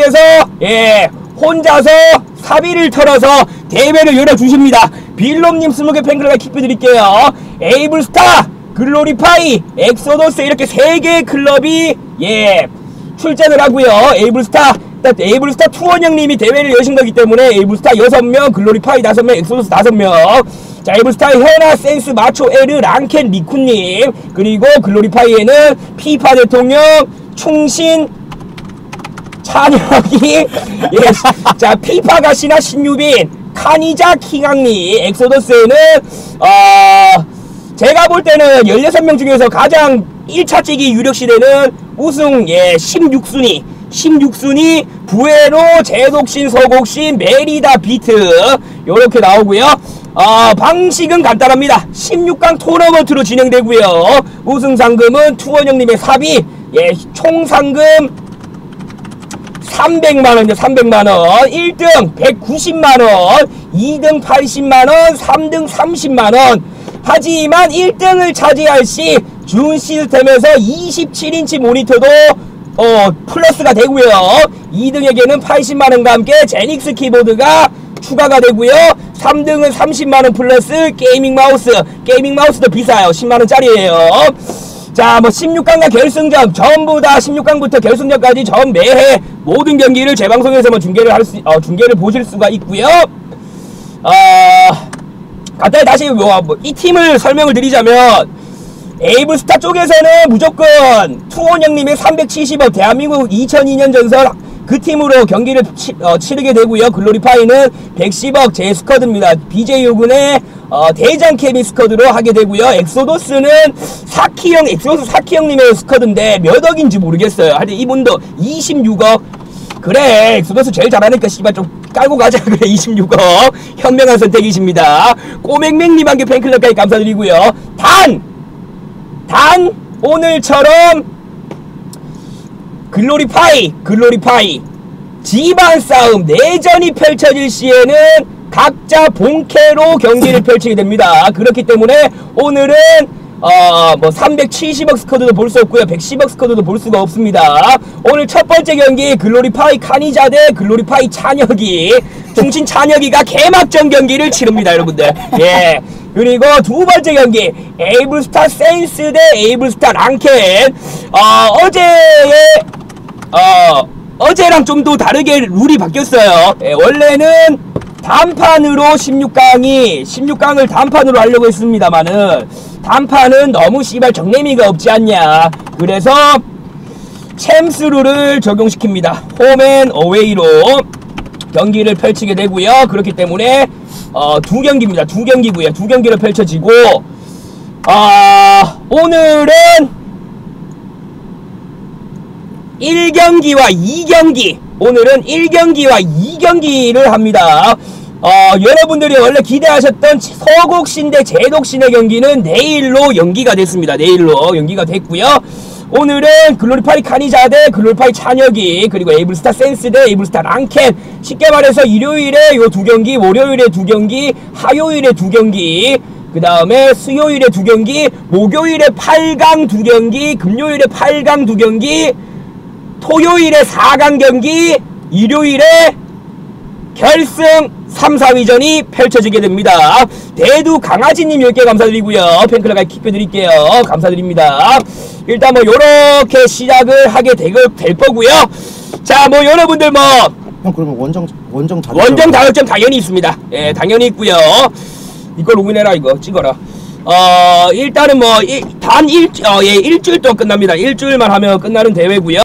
감독님께서 예 혼자서 사비를 털어서 대회를 열어주십니다. 빌롬님 20개 팬클럽에 킥뷰 드릴게요. 에이블스타, 글로리파이, 엑소더스 이렇게 세 개의 클럽이 예 출전을 하고요. 에이블스타 에이블스타 투원형님이 대회를 여신 거기 때문에 에이블스타 6명, 글로리파이 5명, 엑소더스 5명 자 에이블스타 현아, 센스, 마초, 에르, 랑켄, 리쿠님 그리고 글로리파이에는 피파 대통령, 충신, 찬혁이. 예, 자 피파가 신화 신유빈 카니자 킹왕리 엑소더스에는 어 제가 볼 때는 16명 중에서 가장 1차 찌기 유력 시대는 우승 예 16순위 16순위 부에로 제독신 서곡신 메리다 비트. 요렇게 나오고요. 어, 방식은 간단합니다. 16강 토너먼트로 진행되고요. 우승 상금은 투원형님의 사비 예, 총 상금 300만원이요 300만원. 1등 190만원. 2등 80만원. 3등 30만원. 하지만 1등을 차지할 시 준 시스템에서 27인치 모니터도 어 플러스가 되고요. 2등에게는 80만원과 함께 제닉스 키보드가 추가가 되고요. 3등은 30만원 플러스 게이밍 마우스. 게이밍 마우스도 비싸요. 10만원짜리에요 자, 뭐 16강과 결승전 전부 다 16강부터 결승전까지 전 매해 모든 경기를 재방송에서만 중계를 할 수, 어, 중계를 보실 수가 있고요. 어, 간단히 다시 뭐, 뭐, 이 팀을 설명을 드리자면 에이블스타 쪽에서는 무조건 투원 형님의 370억 대한민국 2002년 전설 그 팀으로 경기를 치, 어, 치르게 되고요. 글로리파이는 110억 제 스쿼드입니다. BJ 요군의 어, 대장 케미 스쿼드로 하게 되고요. 엑소도스는 사키형, 엑소도스 사키형님의 스쿼드인데 몇 억인지 모르겠어요. 하여튼 이분도 26억. 그래, 엑소도스 제일 잘하니까 씨발 좀 깔고 가자. 그래, 26억. 현명한 선택이십니다. 꼬맹맹님 한개 팬클럽까지 감사드리고요. 단! 단! 오늘처럼 글로리파이, 글로리파이. 지방 싸움, 내전이 펼쳐질 시에는 각자 본캐로 경기를 펼치게 됩니다. 그렇기 때문에 오늘은 어, 뭐 370억 스쿼드도 볼 수 없고요. 110억 스쿼드도 볼 수가 없습니다. 오늘 첫 번째 경기 글로리파이 카니자 대 글로리파이 찬혁이 중신 찬혁이가 개막전 경기를 치릅니다, 여러분들. 예. 그리고 두 번째 경기 에이블스타 센스 대 에이블스타 랑켄 어, 어제의 어, 어제랑 좀 더 다르게 룰이 바뀌었어요. 예, 원래는 단판으로 16강이 16강을 단판으로 하려고 했습니다만은 단판은 너무 씨발 정내미가 없지 않냐. 그래서 챔스 룰을 적용시킵니다. 홈앤 어웨이로 경기를 펼치게 되고요. 그렇기 때문에 어, 두 경기입니다. 두 경기고요. 두 경기를 펼쳐지고 아, 오늘은 1경기와 2경기 오늘은 1경기와 2경기를 합니다. 어, 여러분들이 원래 기대하셨던 서곡신 대 제독신의 경기는 내일로 연기가 됐습니다. 내일로 연기가 됐고요. 오늘은 글로리파이 카니자 대 글로리파이 찬혁이 그리고 에이블스타 센스 대 에이블스타 랑켄 쉽게 말해서 일요일에 요 두 경기 월요일에 두 경기 화요일에 두 경기 그 다음에 수요일에 두 경기 목요일에 8강 두 경기 금요일에 8강 두 경기 토요일에 4강 경기 일요일에 결승 3, 4위전이 펼쳐지게 됩니다. 대두 강아지님 10개 감사드리고요. 팬클럽에 킥표 드릴게요. 감사드립니다. 일단 뭐 요렇게 시작을 하게 될, 될 거고요. 자, 뭐 여러분들 뭐 형 그러면 원정 원정 다 원정 자격증 당연히 있습니다. 예, 당연히 있고요. 이걸 로그인해라 이거 찍어라. 어, 일단은 뭐단 일, 어, 예, 일주일 동안 끝납니다. 일주일만 하면 끝나는 대회고요.